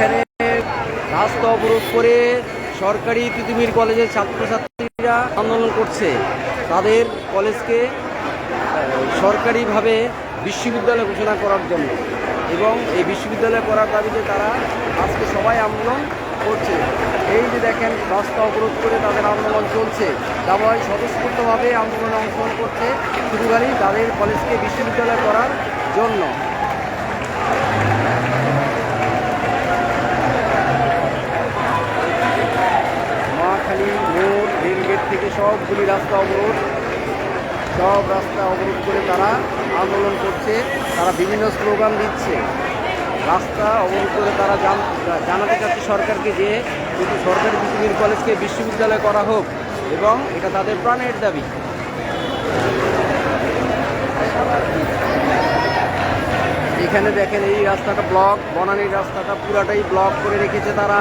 এখানে রাস্তা অবরোধ করে সরকারি তিতুমির কলেজের ছাত্রছাত্রীরা আন্দোলন করছে। তাদের কলেজকে সরকারিভাবে বিশ্ববিদ্যালয় ঘোষণা করার জন্য এবং এই বিশ্ববিদ্যালয় করার দাবিতে তারা আজকে সবাই আন্দোলন করছে। এই যে দেখেন, রাস্তা অবরোধ করে তাদের আন্দোলন চলছে। সবাই স্বতঃস্ফূর্তভাবে আন্দোলনে অংশগ্রহণ করছে শুধু খালি তাদের কলেজকে বিশ্ববিদ্যালয় করার জন্য মহাখালী মোড় রেলগেট থেকে সবগুলি রাস্তা অবরোধ, সব রাস্তা অবরোধ করে তারা আন্দোলন করছে, তারা বিভিন্ন স্লোগান দিচ্ছে। রাস্তা অবরোধ করে তারা জান- জানাতে চাচ্ছে সরকারকে যে যদি সরকারি পৃথিবীর কলেজকে বিশ্ববিদ্যালয় করা হোক এবং এটা তাদের প্রাণের দাবি। এখানে দেখেন এই রাস্তাটা ব্লক, বনানীর রাস্তাটা পুরাটাই ব্লক করে রেখেছে তারা।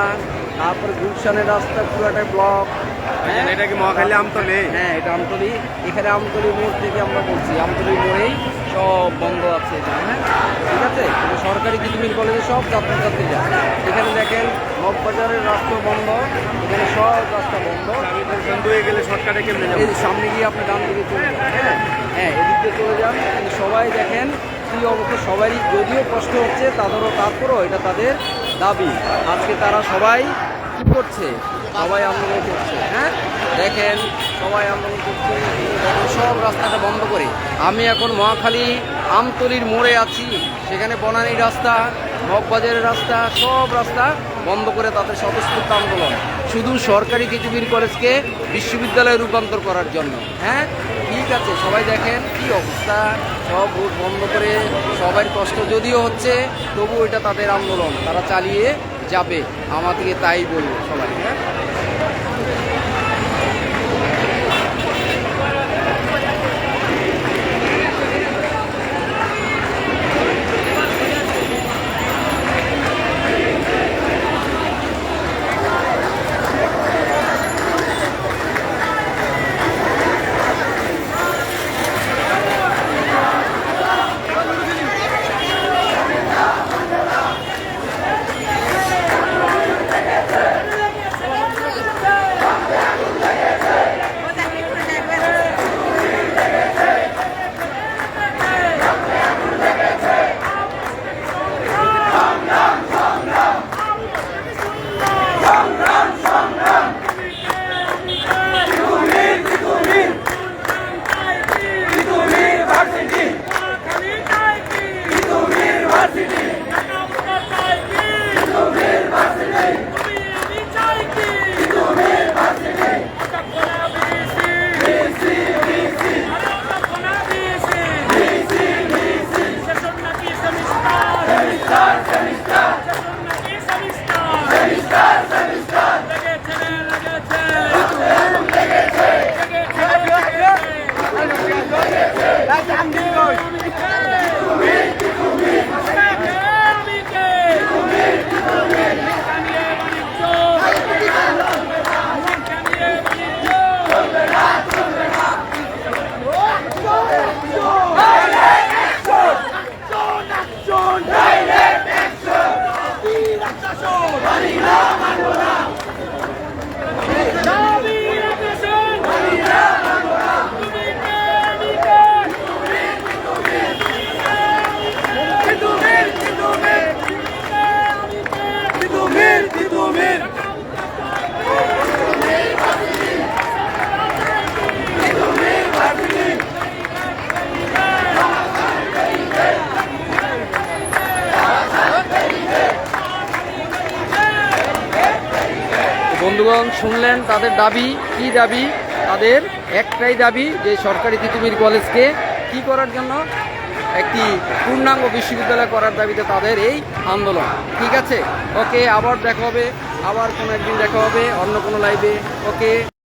তারপরে গুলশানের রাস্তা পুরাটাই ব্লক। এটা কি মহাখালী আমতলে। হ্যাঁ এটা আমতলি। এখানে আমতলি মোড় থেকে আমরা বলছি। আমতলি মোড়েই সব বন্ধ আছে হ্যাঁ? ঠিক আছে? সরকারি তিতুমির কলেজে সব ছাত্রছাত্রীরা। এখানে দেখেন মগবাজারের রাস্তা বন্ধ এখানে সব রাস্তা বন্ধ। গেলে শর্টকাটে কেমনে সামনে গিয়ে আপনি ডান দিকে চলে যান হ্যাঁ? হ্যাঁ এদিক দিয়ে চলে যান। কিন্তু সবাই দেখেন কী অবস্থা? সবাই যদিও কষ্ট হচ্ছে তাদেরও তারপরও এটা তাদের দাবি। আজকে তারা সবাই কী করছে? সবাই আন্দোলন করছে। হ্যাঁ? দেখেন, সবাই আন্দোলন করছে। সব রাস্তাটা বন্ধ করে। আমি এখন মহাখালী আমতলির মোড়ে আছি। সেখানে বনানী রাস্তা, মগবাজারের রাস্তা, সব রাস্তা বন্ধ করে তাদের স্বতঃস্ফূর্ত আন্দোলন। শুধু সরকারি কিছুবীর কলেজকে বিশ্ববিদ্যালয়ে রূপান্তর করার জন্য। হ্যাঁ? ঠিক আছে, সবাই দেখেন কি অবস্থা। সব রোড বন্ধ করে সবার কষ্ট যদিও হচ্ছে তবু এটা তাদের আন্দোলন। তারা চালিয়ে যাবে। আমাদেরকে তাই বলব সবাই হ্যাঁ? বন্ধুগণ, শুনলেন তাদের দাবি, কি দাবি? তাদের একটাই দাবি যে সরকারি তিতুমির কলেজকে কি করার জন্য একটি পূর্ণাঙ্গ বিশ্ববিদ্যালয় করার দাবিতে তাদের এই আন্দোলন। ঠিক আছে? ওকে, আবার দেখা হবে। আবার কোনো একদিন দেখা হবে, অন্য কোনো লাইভে ওকে।